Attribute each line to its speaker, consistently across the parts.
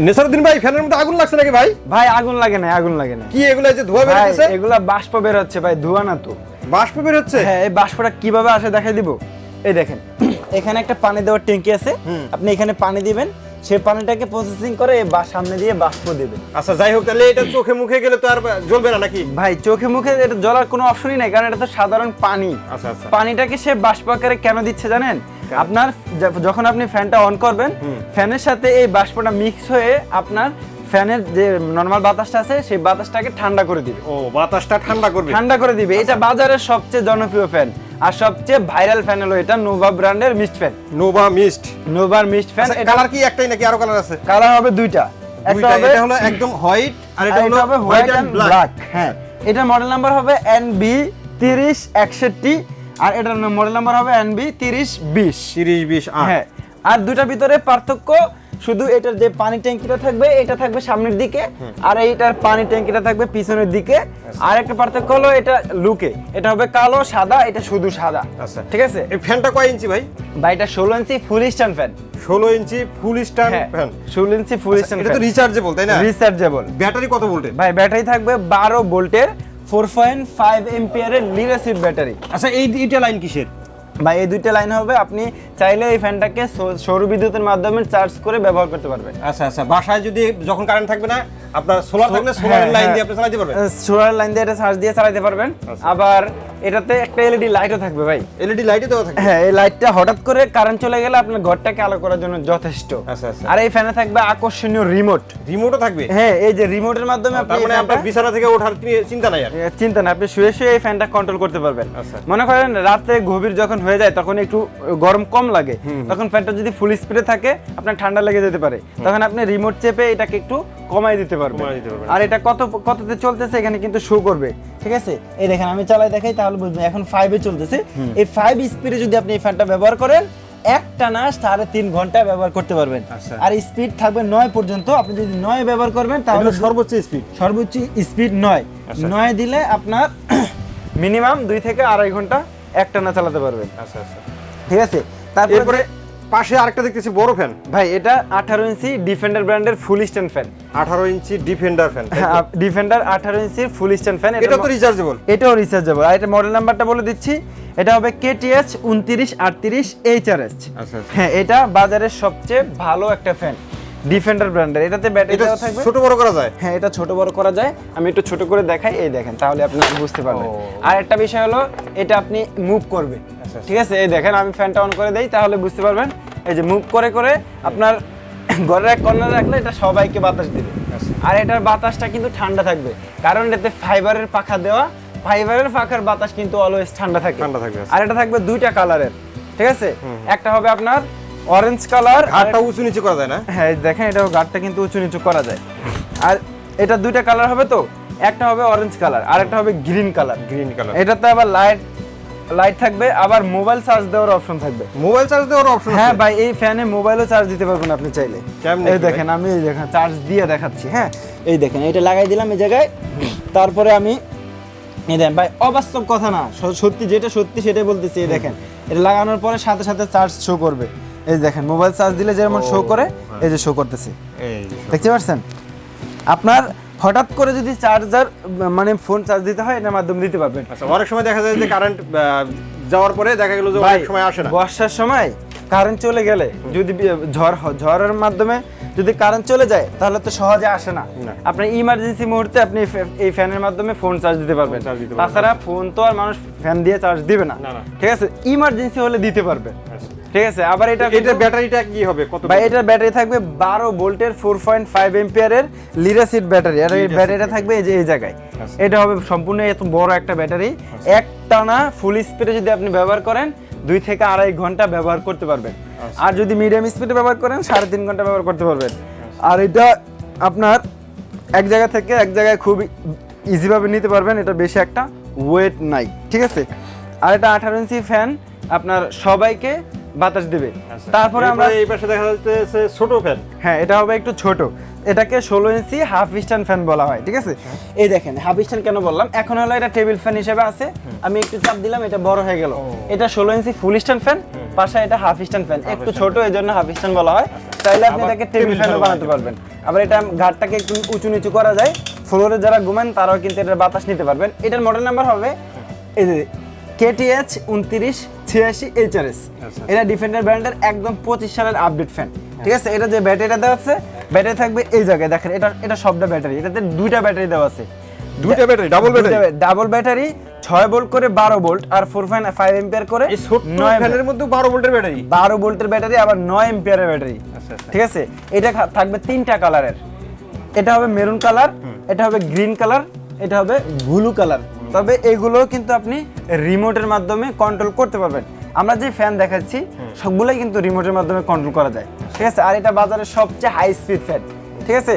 Speaker 1: নেসারুদ্দিন ভাই ফ্যানের মধ্যে আগুন লাগছে নাকি ভাই?
Speaker 2: ভাই আগুন লাগে না আগুন লাগে না।
Speaker 1: কি এগুলো যে ধোয়া বের
Speaker 2: ভাই
Speaker 1: হচ্ছে
Speaker 2: এগুলা বাষ্প বের হচ্ছে ভাই ধোয়া না তো।
Speaker 1: বাষ্প বের হচ্ছে
Speaker 2: হ্যাঁ এই বাষ্পটা কীভাবে আসে দেখাই দিব? এই দেখেন এখানে একটা পানি দেওয়ার ট্যাঙ্কি আছে। আপনি এখানে পানি দিবেন সেই পানিটাকে প্রসেসিং করে বা- সামনে দিয়ে বাষ্প দেবে।
Speaker 1: আচ্ছা যাই হোক তাহলে এটা চোখে মুখে গেলে তো আর জ্বলবে না নাকি?
Speaker 2: ভাই চোখে মুখে এটা জ্বলার কোনো অপশনই নাই কারণ এটা তো সাধারণ পানি।
Speaker 1: আচ্ছা আচ্ছা।
Speaker 2: পানিটাকে সে বাষ্প আকারে কেন দিচ্ছে জানেন? আপনার যখন আপনি ফ্যানটা অন করবেন ফ্যানের সাথে এই বাষ্পটা মিক্স হয়ে আপনার ফ্যানের যে নর্মাল বাতাসটা আছে সেই বাতাসটাকে ঠান্ডা করে দিবে।
Speaker 1: ও বাতাসটা ঠান্ডা করবে।
Speaker 2: ঠান্ডা করে দিবে। এটা বাজারের সবচেয়ে জনপ্রিয় ফ্যান আর সবচেয়ে ভাইরাল ফ্যান হলো এটা নোভা ব্র্যান্ডের মিস্ট ফ্যান
Speaker 1: নোভা মিস্ট
Speaker 2: নোভার মিস্ট ফ্যান এটা
Speaker 1: কালার কি একটাই নাকি আরও কালার আছে?
Speaker 2: কালার হবে দুইটা। একটা হবে
Speaker 1: এটা হলো একদম হোয়াইট আর এটা হলো হোয়াইট এন্ড ব্ল্যাক
Speaker 2: ব্ল্যাক হ্যাঁ। এটার মডেল নাম্বার হবে এনবি তিরিশ একষট্টি আর এটার মডেল নাম্বার হবে এনবি তিরিশ বিশ।
Speaker 1: 30 20 8
Speaker 2: হ্যাঁ আর দুটার ভিতরে পার্থক্য শুধু এটার যে পানি ট্যাঙ্কিটা থাকবে এটা থাকবে সামনের দিকে আর এইটার পানি ট্যাঙ্কিটা থাকবে পিছনের দিকে। আর একটা পার্থক্য হলো এটা লুকে এটা হবে কালো সাদা এটা শুধু সাদা।
Speaker 1: আচ্ছা।
Speaker 2: ঠিক আছে?
Speaker 1: এই ফ্যানটা কয় ইঞ্চি ভাই?
Speaker 2: ভাই এটা ষোলো inch full stand fan
Speaker 1: 16 inch full stand fan
Speaker 2: ষোলো ইঞ্চি ফুল স্ট্যান্ড
Speaker 1: এটা তো রিচার্জেবল তাই না?
Speaker 2: রিচার্জেবল
Speaker 1: ব্যাটারি কত ভোল্টের
Speaker 2: ভাই ব্যাটারি থাকবে বারো ভোল্টের ফোর পয়েন্ট ফাইভ এমপিয়ারের লিডারশিপ ব্যাটারি।
Speaker 1: আচ্ছা এই এইটা লাইন কিসের?
Speaker 2: বা এই দুইটা লাইন হবে আপনি চাইলে এই ফ্যানটাকে সৌর বিদ্যুতের মাধ্যমে চার্জ করে ব্যবহার করতে পারবেন।
Speaker 1: আচ্ছা আচ্ছা বাসায় যদি যখন কারেন্ট থাকবে না আপনার সোলার থাকলে সোলারের
Speaker 2: হ্যাঁ,
Speaker 1: লাইন
Speaker 2: হ্যাঁ।
Speaker 1: দিয়ে আপনি চালাতে পারবেন?
Speaker 2: সোলার লাইন দিয়ে এটা চার্জ দিয়ে চালাতে পারবেন।
Speaker 1: আচ্ছা।
Speaker 2: আবার এটাতে একটা এলইডি লাইটও থাকবে ভাই।
Speaker 1: এলইডি লাইটে দেওয়া থাকে
Speaker 2: হ্যাঁ এই লাইটটা হঠাৎ করে কারেন্ট চলে গেলে আপনার ঘরটাকে আলো করার জন্য যথেষ্ট।
Speaker 1: আচ্ছা, আচ্ছা।
Speaker 2: আর এই ফ্যানে থাকবে আকর্ষণীয় রিমোট
Speaker 1: রিমোটও থাকবে?
Speaker 2: হ্যাঁ এই যে রিমোটের মাধ্যমে আপনি
Speaker 1: মানে আপনার বিছানা থেকে ওঠার চিন্তা নাই আর?
Speaker 2: চিন্তা নাই আপনি শুয়ে শুয়ে এই ফ্যানটা কন্ট্রোল করতে পারবেন।
Speaker 1: আচ্ছা।
Speaker 2: মনে করেন রাতে গভীর যখন হয়ে যায় তখন একটু গরম কম লাগে। তখন ফ্যানটা যদি ফুল স্পিডে থাকে আপনার ঠান্ডা লেগে যেতে পারে। তখন আপনি রিমোট চেপে এটাকে একটু কমাই দিতে পারবেন
Speaker 1: কমায় দিতে পারবেন।
Speaker 2: আর এটা কত কততে চলতেছে এখানে কিন্তু শো করবে ঠিক আছে? এই দেখেন আমি চালাই দেখাই তাহলে বুঝবেন এখন ফাইভে চলতেছে। এই ফাইভ স্পিডে যদি আপনি এই ফ্যানটা ব্যবহার করেন একটা না সাড়ে তিন ঘণ্টা ব্যবহার করতে পারবেন।
Speaker 1: আচ্ছা।
Speaker 2: আর স্পিড থাকবে নয় পর্যন্ত আপনি যদি নয় ব্যবহার করবেন তাহলে
Speaker 1: সর্বোচ্চ স্পিড
Speaker 2: সর্বোচ্চ স্পিড নয়।
Speaker 1: আচ্ছা।
Speaker 2: নয় দিলে আপনার মিনিমাম দুই থেকে আড়াই ঘণ্টা একটানা চালাতে পারবেন।
Speaker 1: আচ্ছা আচ্ছা।
Speaker 2: ঠিক আছে? তারপরে
Speaker 1: পাশে আরেকটা দেখতেছি বড় ফ্যান
Speaker 2: ভাই এটা আঠারো ইঞ্চি ডিফেন্ডার ব্র্যান্ডের full stand fan
Speaker 1: 18 inch defender fan
Speaker 2: defender আঠারো ইঞ্চির ফুল স্ট্যান্ড ফ্যান
Speaker 1: এটা তো রিচার্জেবল
Speaker 2: এটাও রিচার্জেবল আর এটা মডেল নাম্বারটা বলে দিচ্ছি এটা হবে কেটিএস উনত্রিশ আটত্রিশ এইচআরএস
Speaker 1: আচ্ছা।
Speaker 2: হ্যাঁ এটা বাজারের সবচেয়ে ভালো একটা ফ্যান ডিফেন্ডার ব্র্যান্ডের এটাতে ব্যাটারি দেওয়া থাকবে?
Speaker 1: ছোট বড় করা যায়?
Speaker 2: হ্যাঁ এটা ছোট বড় করা যায়। আমি একটু ছোট করে দেখাই এই দেখেন তাহলে আপনি বুঝতে পারবেন। আর একটা বিষয় হলো এটা আপনি মুভ করবে।
Speaker 1: আচ্ছা।
Speaker 2: ঠিক আছে? এই দেখেন আমি ফ্যানটা অন করে দেই তাহলে বুঝতে পারবেন। এই যে মুভ করে করে আপনার ঘরের এক কর্নারে রাখলে এটা সবাইকে বাতাস দিবে।
Speaker 1: আচ্ছা।
Speaker 2: আর এটার বাতাসটা কিন্তু ঠান্ডা থাকবে। কারণ এতে ফাইবারের পাখা দেওয়া ফাইবারের পাখার বাতাস কিন্তু অলওয়েজ ঠান্ডা থাকে।
Speaker 1: ঠান্ডা থাকবে, আচ্ছা।
Speaker 2: আর এটা থাকবে দুইটা কালারের ঠিক আছে? একটা হবে আপনার অরেঞ্জ কালার
Speaker 1: ঘাটটা উঁচু নিচু করা যায় না?
Speaker 2: হ্যাঁ দেখেন এটা গাড়টা কিন্তু উঁচু নিচু করা যায়। আর এটা দুইটা কালার হবে তো? একটা হবে অরেঞ্জ কালার আর একটা হবে গ্রিন কালার
Speaker 1: গ্রিন কালার
Speaker 2: এটাতে আবার লাইট লাইট থাকবে আবার মোবাইল চার্জ দেওয়ার অপশন থাকবে।
Speaker 1: মোবাইল চার্জ দেওয়ার অপশন
Speaker 2: হ্যাঁ ভাই এই ফ্যানে মোবাইলও চার্জ দিতে পারবেন আপনি চাইলে। এই দেখেন আমি এই দেখেন চার্জ দিয়ে দেখাচ্ছি হ্যাঁ? এই দেখেন এটা লাগাই দিলাম এই জায়গায়। তারপরে আমি এই দেখেন ভাই অবাস্তব কথা না সত্যি যেটা সত্যি সেটাই বলতেছি এই দেখেন। এটা লাগানোর পরে সাথে সাথে চার্জ শো করবে। এই দেখেন মোবাইল চার্জ দিলে যেমন শো করে
Speaker 1: হ্যাঁ।
Speaker 2: এই যে শো করতেছে।
Speaker 1: এই
Speaker 2: দেখতে পাচ্ছেন? আপনার হঠাৎ করে যদি চার্জার মানে ফোন চার্জ দিতে হয় এটার মাধ্যমে দিতে পারবেন।
Speaker 1: আচ্ছা অনেক সময় দেখা যায় যে কারেন্ট যাওয়ার পরে দেখা গেল যে অনেক সময় আসে না।
Speaker 2: বর্ষার সময় কারেন্ট চলে গেলে যদি ঝড় ঝড়ের মাধ্যমে যদি কারেন্ট চলে যায় তাহলে তো সহজে আসে না। আপনার ইমার্জেন্সি মুহূর্তে আপনি এই ফ্যানের মাধ্যমে ফোন চার্জ দিতে পারবেন। তাছাড়া ফোন তো আর মানুষ ফ্যান দিয়ে চার্জ দিবে না। ঠিক আছে? ইমার্জেন্সি হলে দিতে পারবে।
Speaker 1: আচ্ছা।
Speaker 2: ঠিক আছে আবার এটা
Speaker 1: এটা ব্যাটারিটা কি হবে? কত
Speaker 2: ভাই এটার ব্যাটারি থাকবে বারো ভোল্টের ফোর পয়েন্ট ফাইভ এম্পিয়ারের লিডারশিপ ব্যাটারি। আর এই ব্যাটারিটা থাকবে এই যে এই জায়গায়।
Speaker 1: আচ্ছা।
Speaker 2: এটা হবে সম্পূর্ণ এত বড় একটা ব্যাটারি। একটানা ফুল স্পিডে যদি আপনি ব্যবহার করেন দুই থেকে আড়াই ঘণ্টা ব্যবহার করতে পারবেন।
Speaker 1: আচ্ছা।
Speaker 2: আর যদি মিডিয়াম স্পিডে ব্যবহার করেন সাড়ে তিন ঘণ্টা ব্যবহার করতে পারবেন। আর এটা আপনার এক জায়গা থেকে এক জায়গায় খুব ইজিভাবে নিতে পারবেন। এটা বেশি একটা ওয়েট নাই। ঠিক আছে? আর এটা আঠারো ইঞ্চি ফ্যান আপনার সবাইকে বাতাস দিবে।
Speaker 1: আচ্ছা।
Speaker 2: তারপরে আমরা
Speaker 1: এই পাশে দেখা যাচ্ছে ছোট ফ্যান
Speaker 2: হ্যাঁ এটা হবে একটু ছোট। এটাকে ষোলো ইঞ্চি হাফ স্ট্যান্ড ফ্যান বলা হয় ঠিক আছে? এই দেখেন হাফ স্ট্যান্ড কেন বললাম? এখন হলো এটা টেবিল ফ্যান হিসেবে আছে। আমি একটু চাপ দিলাম এটা বড় হয়ে গেল। এটা ষোলো ইঞ্চি ফুল স্ট্যান্ড ফ্যান পাশে এটা হাফ স্ট্যান্ড ফ্যান একটু ছোট এই জন্য হাফ স্ট্যান্ড বলা হয়। তাইলে আপনি এটাকে টেবিল ফ্যানও বানাতে পারবেন। আবার এটা ঘাটটাকে একটু উঁচু নিচু করা যায়। ফ্লোরে যারা ঘুমান তারাও কিন্তু এটার বাতাস নিতে পারবেন। এটার মডেল নাম্বার হবে এই যে কেটিএইচ উনত্রিশ ছিয়াশি এইচআরএস
Speaker 1: আচ্ছা।
Speaker 2: এটা ডিফেন্ডার ব্র্যান্ডের একদম পঁচিশ সালের আপডেট ফ্যান ঠিক আছে? এটা যে ব্যাটারিটা দেওয়া আছে ব্যাটারি থাকবে এই জায়গায়। দেখেন এটা এটা সবটা ব্যাটারি এটাতে দুইটা ব্যাটারি দেওয়া আছে।
Speaker 1: দুইটা battery double battery
Speaker 2: double battery ছয় ভোল্ট করে বারো ভোল্ট আর ফোর পয়েন্ট ফাইভ এম্পিয়ার করে নয়
Speaker 1: ফ্যানের মধ্যে বারো ভোল্টের ব্যাটারি
Speaker 2: বারো ভোল্টের ব্যাটারি আবার নয় এম্পিয়ারের ব্যাটারি
Speaker 1: আচ্ছা, আচ্ছা।
Speaker 2: ঠিক আছে? এটা থাকবে তিনটা কালারের এটা হবে মেরুন কালার এটা হবে গ্রিন কালার এটা হবে ব্লু কালার তবে এগুলো কিন্তু আপনি রিমোটের মাধ্যমে কন্ট্রোল করতে পারবেন। আমরা যে ফ্যান দেখাচ্ছি সবগুলোই কিন্তু রিমোটের মাধ্যমে কন্ট্রোল করা যায়। ঠিক আছে? আর এটা বাজারের সবচেয়ে হাই স্পিড ফ্যান ঠিক আছে?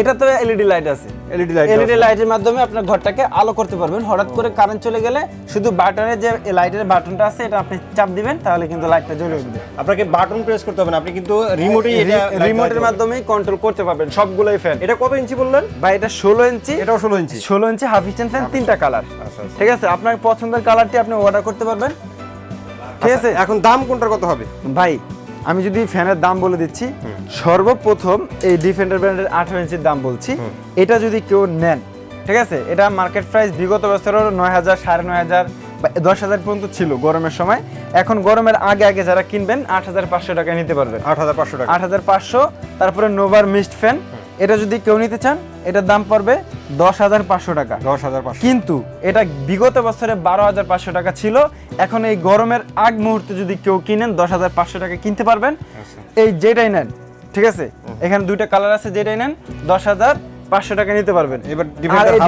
Speaker 2: এটা তো এলইডি লাইট আছে।
Speaker 1: এলইডি লাইট
Speaker 2: এলইডি লাইটের মাধ্যমে আপনার ঘরটাকে আলো করতে পারবেন। হঠাৎ করে কারেন্ট চলে গেলে শুধু বাটনের যে লাইটের বাটনটা আছে এটা আপনি চাপ দিবেন তাহলে কিন্তু লাইটটা জ্বলে উঠবে।
Speaker 1: আপনাকে বাটন প্রেস করতে হবে না আপনি কিন্তু রিমোটেই এটা
Speaker 2: রিমোটের মাধ্যমেই কন্ট্রোল করতে পারবেন সবগুলোই ফ্যান
Speaker 1: এটা কত ইঞ্চি বললেন?
Speaker 2: বা এটা ষোলো ইঞ্চি।
Speaker 1: এটাও ষোলো ইঞ্চি।
Speaker 2: ষোলো ইঞ্চি হাফ স্ট্যান্ড ফ্যান তিনটা কালার
Speaker 1: আচ্ছা আচ্ছা।
Speaker 2: ঠিক আছে আপনার পছন্দের কালারটি আপনি অর্ডার করতে পারবেন। ঠিক আছে?
Speaker 1: এখন দাম কোনটার কত হবে?
Speaker 2: ভাই আমি যদি ফ্যানের দাম বলে দিচ্ছি সর্বপ্রথম এই ডিফেন্ডার ব্র্যান্ডের আঠারো ইঞ্চির দাম বলছি। এটা যদি কেউ নেন ঠিক আছে? এটা মার্কেট প্রাইস বিগত বছরের নয় হাজার সাড়ে নয় হাজার বা দশ হাজার পর্যন্ত ছিল গরমের সময়। এখন গরমের আগে আগে যারা কিনবেন আট হাজার পাঁচশো টাকায় নিতে পারবেন।
Speaker 1: আট হাজার পাঁচশো টাকা।
Speaker 2: আট হাজার পাঁচশো তারপরে নোভার মিস্ট ফ্যান এটা যদি কেউ নিতে চান এটার দাম পড়বে দশ হাজার পাঁচশো টাকা।
Speaker 1: দশ হাজার পাঁচশো।
Speaker 2: কিন্তু এটা বিগত বছরে বারো হাজার পাঁচশো টাকা ছিল। এখন এই গরমের আগ মুহূর্তে যদি কেউ কিনেন দশ হাজার পাঁচশো টাকা কিনতে পারবেন।
Speaker 1: আচ্ছা।
Speaker 2: এই যেটাই নেন ঠিক আছে? এখানে দুইটা কালার আছে যেটাই নেন দশ হাজার পাঁচশো টাকা নিতে পারবেন।
Speaker 1: এবার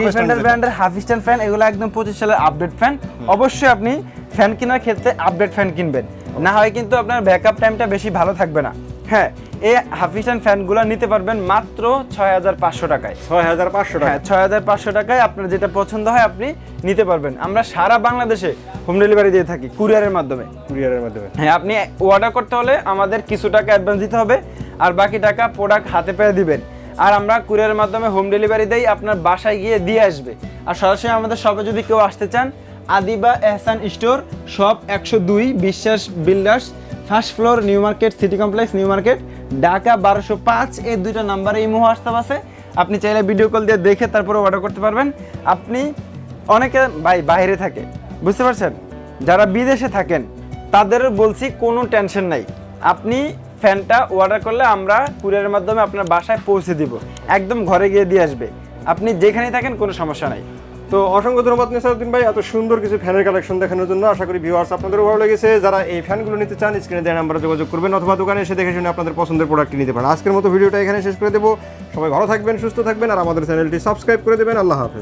Speaker 2: ডিফেন্ডার ব্র্যান্ডের হাফ স্ট্যান্ড ফ্যান এগুলো একদম পঁচিশ সালের আপডেট ফ্যান অবশ্যই আপনি ফ্যান কেনার ক্ষেত্রে আপডেট ফ্যান কিনবেন। না হয় কিন্তু আপনার ব্যাকআপ টাইমটা বেশি ভালো থাকবে না। হ্যাঁ এই হাফ স্ট্যান্ড ফ্যানগুলো নিতে পারবেন মাত্র ছয় হাজার পাঁচশো টাকায়।
Speaker 1: ছয় হাজার পাঁচশো টাকা?
Speaker 2: হ্যাঁ ছয় হাজার পাঁচশো টাকায় আপনার যেটা পছন্দ হয় আপনি নিতে পারবেন। আমরা সারা বাংলাদেশে হোম ডেলিভারি দিয়ে থাকি কুরিয়ারের মাধ্যমে।
Speaker 1: কুরিয়ারের মাধ্যমে।
Speaker 2: হ্যাঁ আপনি অর্ডার করতে হলে আমাদের কিছু টাকা অ্যাডভান্স দিতে হবে আর বাকি টাকা প্রোডাক্ট হাতে পেয়ে দিবেন। আর আমরা কুরিয়ারের মাধ্যমে হোম ডেলিভারি দেই আপনার বাসায় গিয়ে দিয়ে আসবে। আর সরাসরি আমাদের শপে যদি কেউ আসতে চান আদিবা এহসান স্টোর শপ একশো দুই Biswas builders first floor, new market, city complex, new market, Dhaka বারোশো পাঁচ। এই দুইটা নাম্বারে ইমো হোয়াটসঅ্যাপ আছে। আপনি চাইলে ভিডিও কল দিয়ে দেখে তারপরে অর্ডার করতে পারবেন। আপনি অনেকে ভাই বাইরে থাকে, বুঝতে পারছেন? যারা বিদেশে থাকেন, তাদের বলছি কোনো টেনশন নাই। আপনি ফ্যানটা অর্ডার করলে আমরা কুরিয়ারের মাধ্যমে আপনার বাসায় পৌঁছে দিব। একদম ঘরে গিয়ে দিয়ে আসবে। আপনি যেখানেই থাকেন কোনো সমস্যা নাই।
Speaker 1: তো অসংখ্য ধন্যবাদ নেসারুদ্দিন ভাই, এত সুন্দর কিছু ফ্যানের কালেকশন দেখানোর জন্য। আশা করি ভিউয়ার্স আপনাদেরও ভালো লেগেছে। যারা এই ফ্যানগুলো নিতে চান স্ক্রিনে দেওয়া নাম্বারে যোগাযোগ করবেন অথবা দোকানে এসে দেখে শুনে আপনাদের পছন্দের প্রোডাক্টটি নিতে পারেন। আজকের মতো ভিডিওটা এখানে শেষ করে দেবো। সবাই ভালো থাকবেন, সুস্থ থাকবেন, আর আমাদের চ্যানেলটি সাবস্ক্রাইব করে দেবেন। আল্লাহ হাফেজ।